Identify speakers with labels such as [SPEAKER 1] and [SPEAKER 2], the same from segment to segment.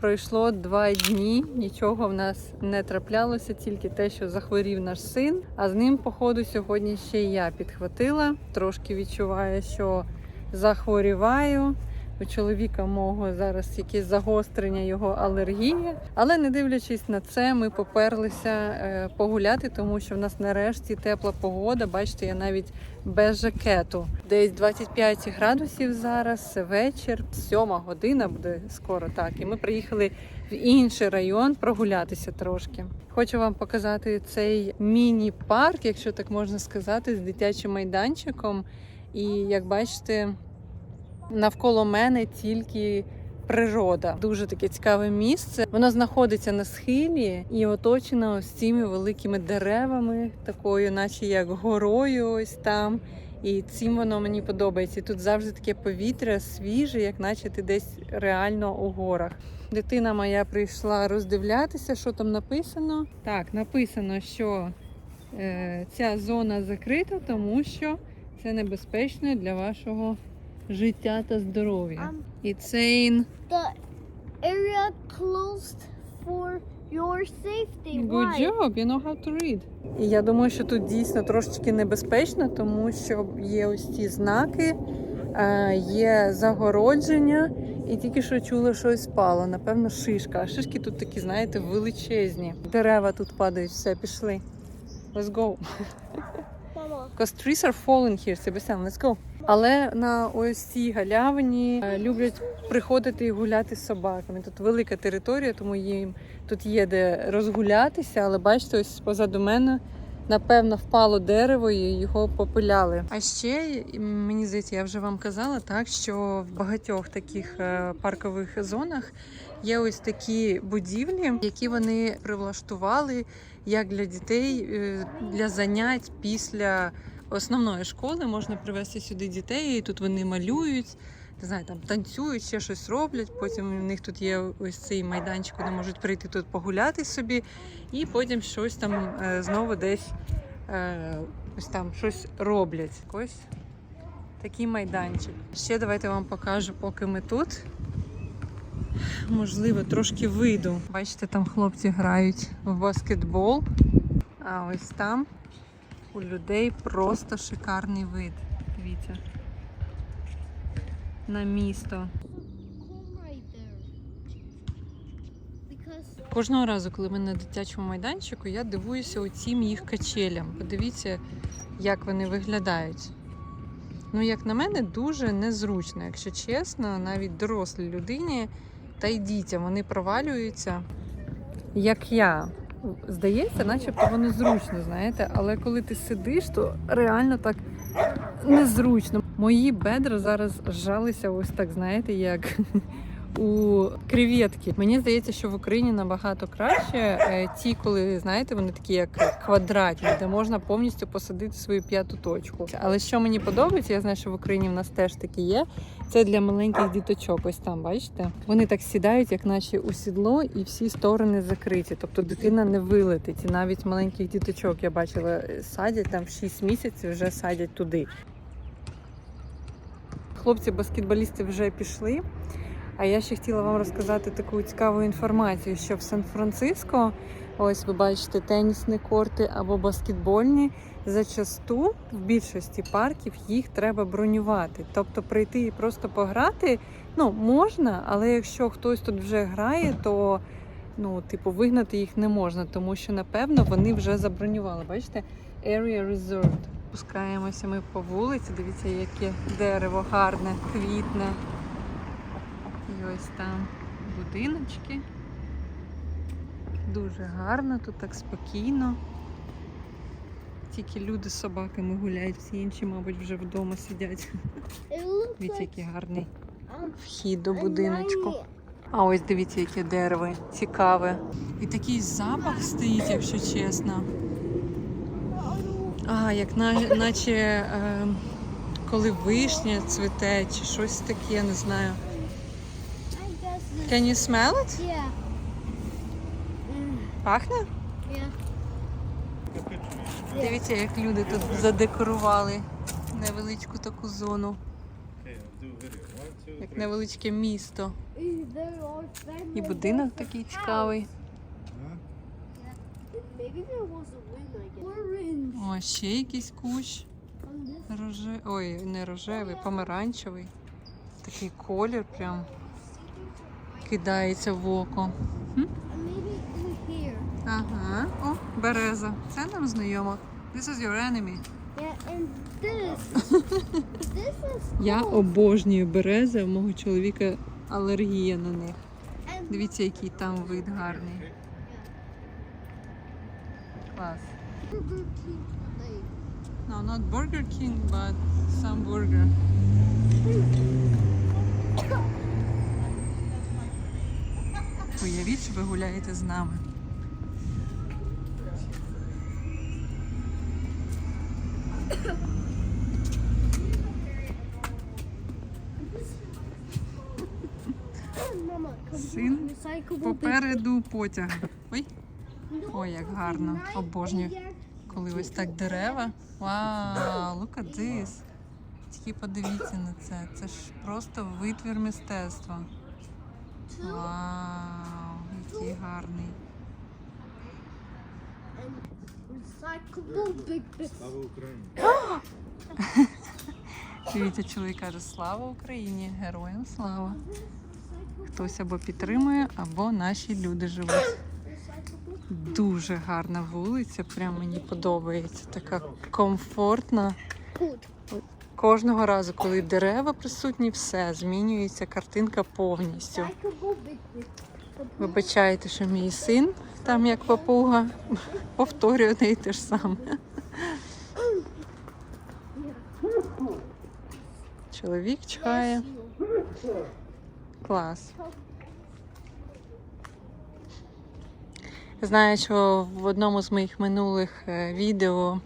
[SPEAKER 1] Пройшло два дні, нічого в нас не траплялося, тільки те, що захворів наш син. А з ним, походу, сьогодні ще й я підхватила. Трошки відчуваю, що захворіваю. У чоловіка мого зараз якесь загострення його алергії. Але не дивлячись на це, ми поперлися е, погуляти, тому що в нас нарешті тепла погода. Бачите, я навіть без жакету. Десь 25 градусів зараз, вечір, сьома година буде скоро так. І ми приїхали в інший район прогулятися трошки. Хочу вам показати цей міні-парк, якщо так можна сказати, з дитячим майданчиком. І як бачите, навколо мене тільки природа. Дуже таке цікаве місце. Воно знаходиться на схилі і оточено ось цими великими деревами, такою, наче як горою, ось там. І цим воно мені подобається. Тут завжди таке повітря свіже, як наче ти десь реально у горах. Дитина моя прийшла роздивлятися, що там написано. Так, написано, що е, ця зона закрита, тому що це небезпечно для вашого життя та здоров'я. І цей
[SPEAKER 2] the area closed for your safety.
[SPEAKER 1] good job, you know how to read. І я думаю, що тут дійсно трошечки небезпечно, тому що є ось ці знаки, е, є загородження, і тільки що чула, щось спало. Напевно, шишка. А шишки тут такі, знаєте, величезні. Дерева тут падають, все, пішли. Let's go. Because trees are falling here, Себастьян, let's go. Але на ось цій галявині е, люблять приходити і гуляти з собаками. Тут велика територія, тому їм тут є де розгулятися. Але бачите, ось позаду мене напевно впало дерево і його попиляли. А ще мені здається, я вже вам казала так, що в багатьох таких е, паркових зонах є ось такі будівлі, які вони привлаштували як для дітей е, для занять після основної школи. Можна привезти сюди дітей, і тут вони малюють. Не знаю, там танцюють, ще щось роблять. Потім у них тут є ось цей майданчик, де можуть прийти тут погуляти собі, і потім щось там е, знову десь е, ось там щось роблять. Ось такий майданчик. Ще давайте вам покажу, поки ми тут. Можливо, трошки вийду. Бачите, там хлопці грають в баскетбол. А ось там у людей просто шикарний вид. Дивіться. На місто. Кожного разу, коли ми на дитячому майданчику, я дивуюся оцім їх качелям. Подивіться, як вони виглядають. Ну, як на мене, дуже незручно, якщо чесно, навіть дорослій людині та й дітям вони провалюються. Як я. Здається, начебто воно зручно, знаєте, але коли ти сидиш, то реально так незручно. Мої бедра зараз зжалися ось так, знаєте, як у креветки. Мені здається, що в Україні набагато краще е, ті, коли знаєте, вони такі як квадратні, де можна повністю посадити свою п'яту точку. Але що мені подобається, я знаю, що в Україні в нас теж такі є. Це для маленьких діточок. Ось там, бачите? Вони так сідають, як наче у сідло, і всі сторони закриті. Тобто дитина не вилетить. І навіть маленьких діточок я бачила, е, садять там в 6 місяців, вже садять туди. Хлопці баскетболісти вже пішли. А я ще хотіла вам розказати таку цікаву інформацію, що в Сан-Франциско, ось ви бачите, тенісні корти або баскетбольні. Зачасту в більшості парків їх треба бронювати. Тобто прийти і просто пограти ну, можна, але якщо хтось тут вже грає, то ну, типу, вигнати їх не можна, тому що напевно вони вже забронювали. Бачите, Area Reserved. Спускаємося ми по вулиці. Дивіться, яке дерево гарне, квітне. Ось там будиночки. Дуже гарно, тут так спокійно. Тільки люди з собаками гуляють, всі інші, мабуть, вже вдома сидять. Дивіться, який гарний вхід до будиночку. А ось дивіться, яке дерево цікаве. І такий запах стоїть, якщо чесно. А, як на, наче е, коли вишня цвіте, чи щось таке, не знаю. Can you smell it?
[SPEAKER 2] Yeah. Mm,
[SPEAKER 1] Пахне?
[SPEAKER 2] yeah.
[SPEAKER 1] Дивіться, як люди тут задекорували невеличку таку зону. Як невеличке місто. І будинок такий цікавий. О, ще якийсь кущ. Роже... Ой, не рожевий, помаранчевий. Такий колір прям кидається в око. Ага, о, береза. Це нам знайомо. This is your enemy.
[SPEAKER 2] Yeah, and this. this is
[SPEAKER 1] Я обожнюю берези, у мого чоловіка алергія на них.
[SPEAKER 2] And
[SPEAKER 1] Дивіться, який там вид гарний. Клас.
[SPEAKER 2] Burger King plate.
[SPEAKER 1] No, not Burger King, but some burger. Уявіть, що ви гуляєте з нами. Син Попереду потяг. Ой, Ой, як гарно. Обожнюю. коли ось так дерева. Вау, look at this. Тільки подивіться на це. Це ж просто витвір мистецтва. Вау, який гарний.
[SPEAKER 3] Слава Україні!
[SPEAKER 1] Дивіться, чоловік каже, слава Україні, героям слава. Хтось або підтримує, або наші люди живуть. Дуже гарна вулиця, прям мені подобається. Така комфортна. Кожного разу, коли дерева присутні, все змінюється картинка повністю. Вибачайте, що мій син, там як папуга, повторює одне і те ж саме. Чоловік чхає. Клас. Знаю, що в одному з моїх минулих е, відео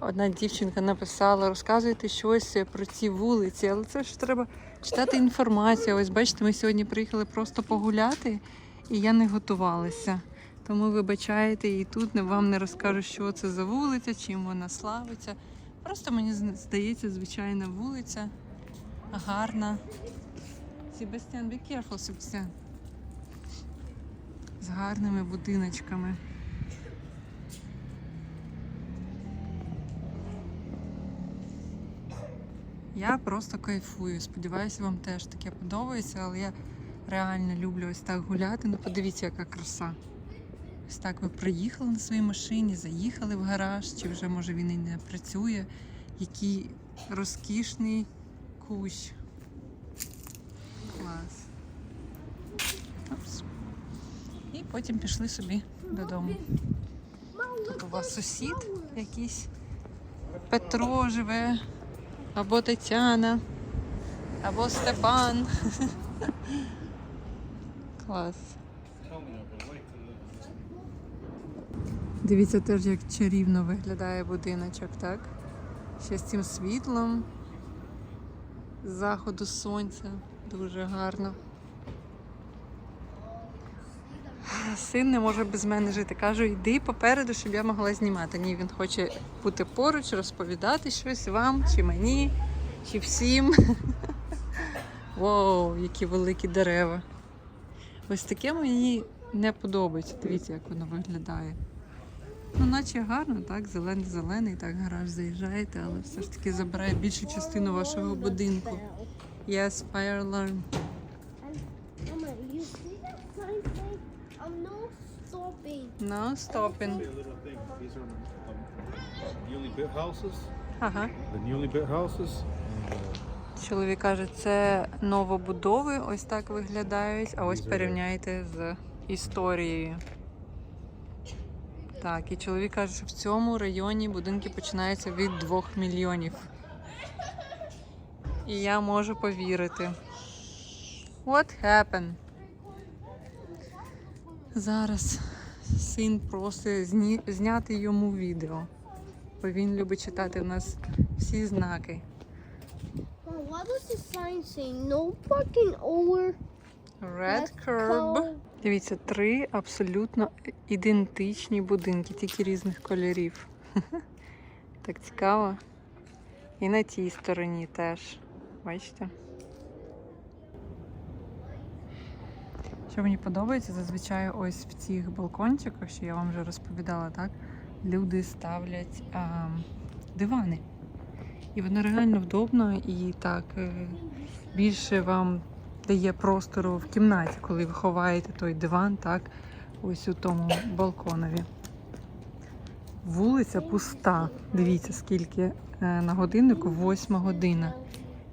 [SPEAKER 1] одна дівчинка написала, розказуйте щось про ці вулиці, але це ж треба читати інформацію. Ось бачите, ми сьогодні приїхали просто погуляти, і я не готувалася. Тому вибачайте, і тут вам не розкажу, що це за вулиця, чим вона славиться. Просто мені здається, звичайна вулиця, гарна. Себастьян, be careful, Себастьян. З гарними будиночками. Я просто кайфую. Сподіваюся, вам теж таке подобається, але я реально люблю ось так гуляти. Ну, подивіться, яка краса. Ось так ви приїхали на своїй машині, заїхали в гараж, чи вже може він і не працює. Який розкішний кущ. Клас. Опс. І потім пішли собі додому. Тут у вас сусід якийсь Петро живе, або Тетяна, або Степан. Клас. Дивіться теж, як чарівно виглядає будиночок, так? Ще з цим світлом, заходу сонця. Дуже гарно. Син не може без мене жити. Кажу, йди попереду, щоб я могла знімати. Ні, він хоче бути поруч, розповідати щось вам, чи мені, чи всім. Вау, які великі дерева. Ось таке мені не подобається. Дивіться, як воно виглядає. Ну, наче гарно, так, зелений-зелений, так, гараж заїжджаєте, але все ж таки забирає більшу частину вашого будинку. Yes, fire alarm.
[SPEAKER 2] Mama, you see that sign saying, I'm no stopping.
[SPEAKER 1] No stopping.
[SPEAKER 3] Little thing. These are um, newly built houses.
[SPEAKER 1] Ага.
[SPEAKER 3] The newly built houses.
[SPEAKER 1] Чоловік каже, це новобудови, ось так виглядають, а ось порівняйте з історією. Так, і чоловік каже, що в цьому районі будинки починаються від 2 мільйонів. І я можу повірити. What happened? Зараз син просить зні... зняти йому відео, бо він любить читати в нас всі знаки. Red Curb. Дивіться, три абсолютно ідентичні будинки, тільки різних кольорів. Так цікаво. І на тій стороні теж. Бачите? Що мені подобається, зазвичай ось в цих балкончиках, що я вам вже розповідала, так, люди ставлять а, дивани. І воно реально вдобно і так е, більше вам дає простору в кімнаті, коли ви ховаєте той диван, так, ось у тому балконові. Вулиця пуста. Дивіться, скільки е, на годиннику, восьма година.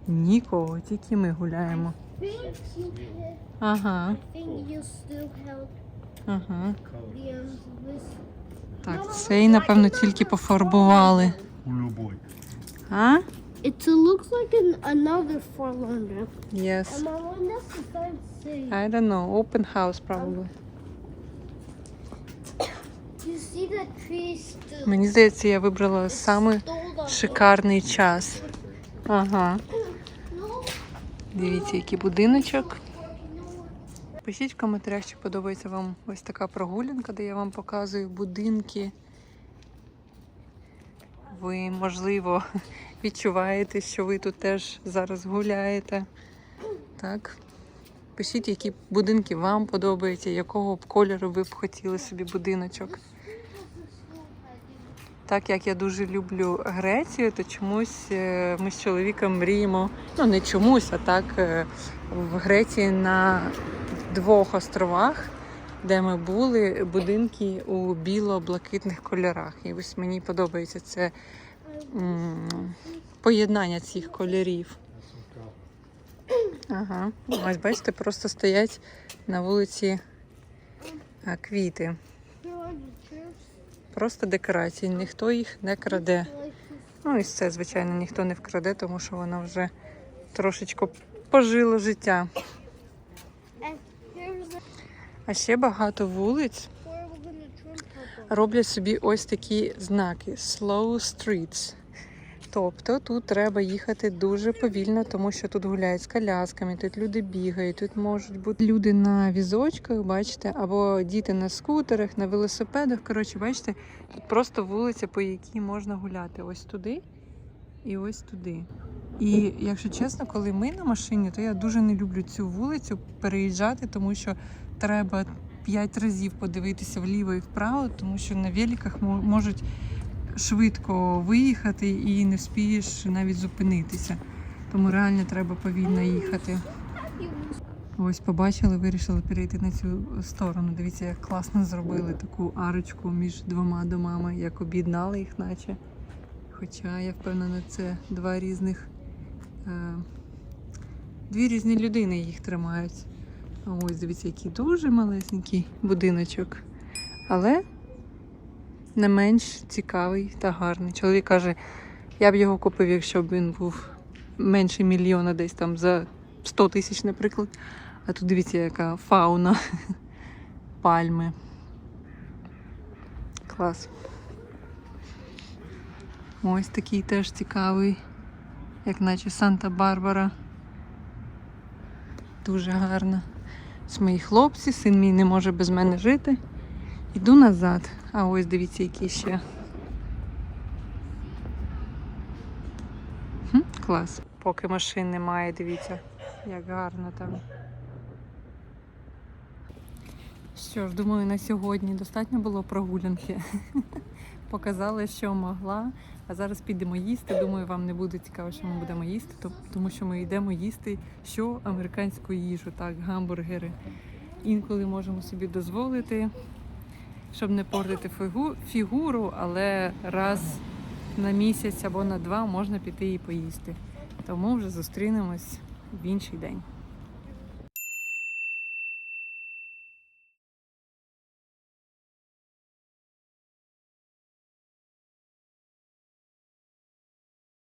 [SPEAKER 1] Нікого, тільки ми гуляємо.
[SPEAKER 2] Think you can-
[SPEAKER 1] Ага,
[SPEAKER 2] think you still help
[SPEAKER 1] ага.
[SPEAKER 2] the um, this.
[SPEAKER 1] Так, цей, напевно, тільки пофарбували.
[SPEAKER 3] Любой.
[SPEAKER 1] А?
[SPEAKER 2] It looks like an, another forlorn.
[SPEAKER 1] Yes.
[SPEAKER 2] Am I on this? It don't say.
[SPEAKER 1] I don't know. Open house probably.
[SPEAKER 2] You see the tree still.
[SPEAKER 1] Мені здається, я вибрала саме
[SPEAKER 2] Stole the
[SPEAKER 1] шикарний час. Ага. Дивіться, який будиночок. Пишіть в коментарях, чи подобається вам ось така прогулянка, де я вам показую будинки. Ви, можливо, відчуваєте, що ви тут теж зараз гуляєте. Так. Пишіть, які будинки вам подобаються, якого б кольору ви б хотіли собі будиночок. Так як я дуже люблю Грецію, то чомусь е, ми з чоловіком мріємо, ну не чомусь, а так е, в Греції на двох островах, де ми були, будинки у біло-блакитних кольорах. І ось мені подобається це поєднання цих кольорів. Ага, ось бачите, просто стоять на вулиці квіти.
[SPEAKER 2] There are the chairs.
[SPEAKER 1] Просто декорації, ніхто їх не краде. Ну і це, звичайно, ніхто не вкраде, тому що воно вже трошечки пожило життя. А ще багато вулиць роблять собі ось такі знаки slow streets. Тобто тут треба їхати дуже повільно, тому що тут гуляють з колясками, тут люди бігають, тут можуть бути люди на візочках, бачите, або діти на скутерах, на велосипедах. Коротше, бачите, тут просто вулиця, по якій можна гуляти. Ось туди і ось туди. І якщо чесно, коли ми на машині, то я дуже не люблю цю вулицю переїжджати, тому що треба п'ять разів подивитися вліво і вправо, тому що на великах можуть швидко виїхати і не вспієш навіть зупинитися. Тому реально треба повільно їхати. Ось побачили, вирішили перейти на цю сторону. Дивіться, як класно зробили таку арочку між двома домами, як об'єднали їх, наче. Хоча я впевнена, це два різних. Е, дві різні людини їх тримають. Ось дивіться, який дуже малесенький будиночок. Але не менш цікавий та гарний. Чоловік каже, я б його купив, якщо б він був менше мільйона, десь там за 100 тисяч, наприклад. А тут дивіться, яка фауна пальми. Клас. Ось такий теж цікавий, як наче Санта-Барбара. Дуже гарно. Ось мої хлопці, син мій не може без мене жити. Іду назад. А ось дивіться, які ще. Хм, клас. Поки машин немає, дивіться, як гарно там. Що ж, думаю, на сьогодні достатньо було прогулянки. Показала, що могла. А зараз підемо їсти. Думаю, вам не буде цікаво, що ми будемо їсти, тому що ми йдемо їсти що американську їжу, так, гамбургери. Інколи можемо собі дозволити, щоб не портити фігу- фігуру, але раз на місяць або на два можна піти і поїсти. Тому вже зустрінемось в інший день.